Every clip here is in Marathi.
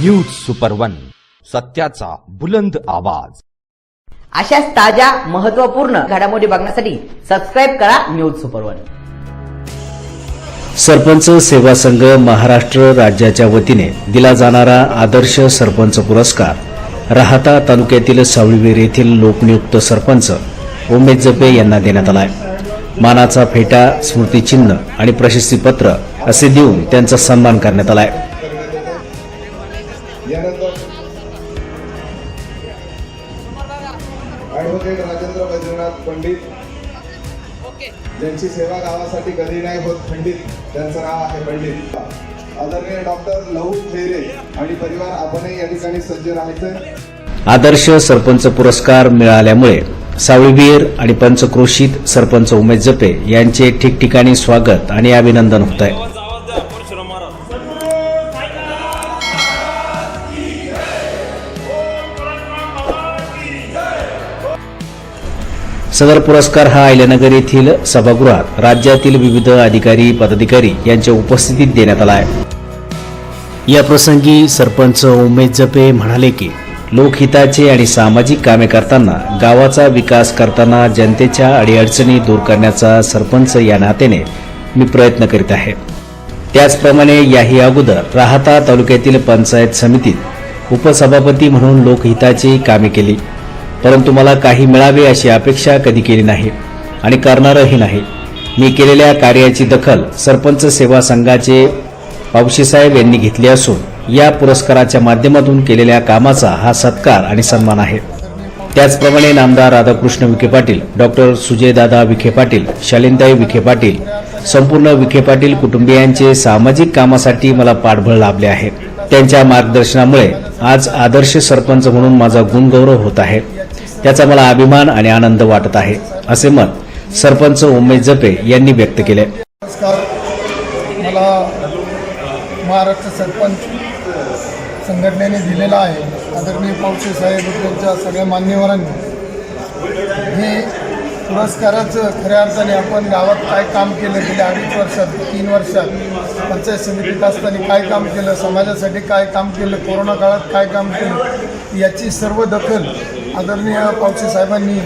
न्यूज सुपर वन सत्याचा बुलंद आवाज. अशाच ताज्या महत्त्वपूर्ण घडामोडी बघण्यासाठी सबस्क्राईब करा न्यूज सुपर वन सरपंच सेवा संघ महाराष्ट्र राज्याच्या वतीने दिला जाणारा आदर्श सरपंच पुरस्कार. राहाता तालुक्यातील सावळीवेर येथील लोकनियुक्त सरपंच उमेद जपे यांना देण्यात आलाय. मानाचा फेटा स्मृतिचिन्ह आणि प्रशस्तीपत्र असे देऊन त्यांचा सन्मान करण्यात आलाय. यानंतर ॲडव्होकेट राजेंद्र वैद्यनाथ पंडित. ज्यांची सेवा गावासाठी कधी नाही होत खंडित त्यांचं नाव आहे पंडित. आदरणीय डॉक्टर लहू खेरे आणि परिवार आपणही या ठिकाणी सज्ज राहायचंय. आदर्श सरपंच पुरस्कार मिळाल्यामुळे सावळीवीर आणि पंचक्रोशीत सरपंच उमेद जपे यांचे ठिकठिकाणी स्वागत आणि अभिनंदन होत आहे सदर पुरस्कार हा अहिल्यानगर येथील सभागृहात राज्यातील विविध अधिकारी पदाधिकारी यांच्या उपस्थितीत देण्यात आला आहे. या प्रसंगी सरपंच उमेश जपे म्हणाले की लोकहिताचे आणि सामाजिक कामे करताना गावाचा विकास करताना जनतेच्या अडीअडचणी दूर करण्याचा सरपंच या नात्याने मी प्रयत्न करीत आहे. त्याचप्रमाणे याही अगोदर राहता तालुक्यातील पंचायत समितीत उपसभापती म्हणून लोकहिताची कामे केली. परंतु मला काही मिळावे अशी अपेक्षा कधी केली नाही आणि करणारही नाही. मी केलेल्या कार्याची दखल सरपंच सेवा संघाचे पावशीसाहेब यांनी घेतली असून या पुरस्काराच्या माध्यमातून केलेल्या कामाचा हा सत्कार आणि सन्मान आहे. त्याचप्रमाणे नामदार राधाकृष्ण विखे पाटील डॉक्टर सुजयदादा विखे पाटील शालिनताई विखे पाटील संपूर्ण विखे पाटील कुटुंबियांचे सामाजिक कामासाठी मला पाठबळ लाभले आहे. त्यांच्या मार्गदर्शनामुळे आज आदर्श सरपंच म्हणून माझा गुणगौरव होत आहे. त्याचा मला अभिमान आणि आनंद वाटत आहे असे मत सरपंच उमेश जपे यांनी व्यक्त केले. नमस्कार. मला महाराष्ट्र सरपंच संघटनेने दिलेला आहे. आदरणीय पावसे साहेब त्यांच्या सगळ्या मान्यवरांनी. हे पुरस्काराचं खऱ्या अर्थाने आपण गावात काय काम केलं गेल्या अडीच वर्षात तीन वर्षात? पंचायत समितीत असताना काय काम केलं? समाजासाठी काय काम केलं? कोरोना काळात काय काम केलं? याची सर्व दखल आदरणीय पावसे साहेबांनी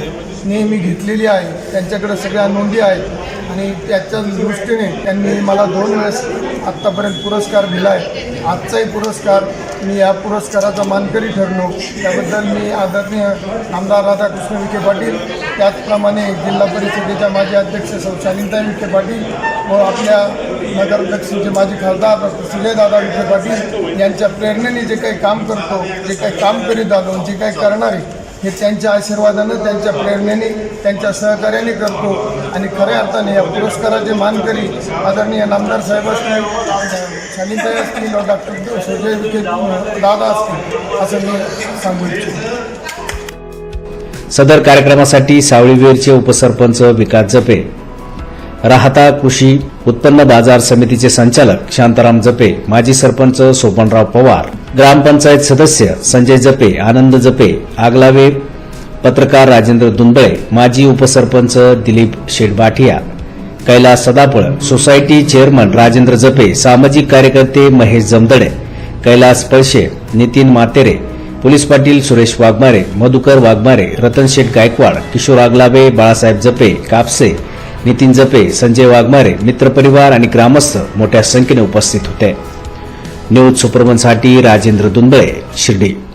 नेहमी घेतलेली आहे. त्यांच्याकडे सगळ्या नोंदी आहेत. आणि त्याच्या दृष्टीने त्यांनी मला दोन वेळेस आत्तापर्यंत पुरस्कार दिला आहे आजचाही पुरस्कार. मी या पुरस्काराचा मानकरी ठरलो. त्याबद्दल मी आदरणीय आमदार राधाकृष्ण विखे पाटील त्याचप्रमाणे जिल्हा परिषदेच्या माजी अध्यक्ष सौ शालिनताई विखे पाटील व आपल्या नगराध्यक्षांचे माजी खासदार डॉक्टर सुजयदादा विखे पाटील यांच्या प्रेरणेने जे काही काम करतो जे काही काम करीत आलो जे काही करणारे हे त्यांच्या आशीर्वादानं त्यांच्या प्रेरणेने त्यांच्या सहकार्याने करतो. आणि खऱ्या अर्थाने या पुरस्काराचे मानकरी आदरणीय नामदार साहेब असतील शालिताई असतील डॉक्टर सुजय विखे दादा असतील असं मी सांगू इच्छितो. सदर कार्यक्रमासाठी सावळीवेरचे उपसरपंच विकास जपे. राहता कृषी उत्पन्न बाजार समितीचे संचालक शांताराम जपे माजी सरपंच सोपनराव पवार ग्रामपंचायत सदस्य संजय जपे आनंद जपे आगलावे पत्रकार राजेंद्र दुंदळे माजी उपसरपंच दिलीप शेडबाठिया कैलास सदापळ सोसायटी चेअरमन राजेंद्र जपे सामाजिक कार्यकर्ते महेश जमदडे कैलास पळशे नितीन मातेरे पोलीस पाटील सुरेश वाघमारे मधुकर वाघमारे रतन शेठ गायकवाड किशोर आगलावे बाळासाहेब जपे कापसे नितीन जपे संजय वाघमारे मित्रपरिवार आणि ग्रामस्थ मोठ्या संख्येने उपस्थित होते. न्यूज सुपरमनसाठी राजेंद्र दुंबळे शिर्डी.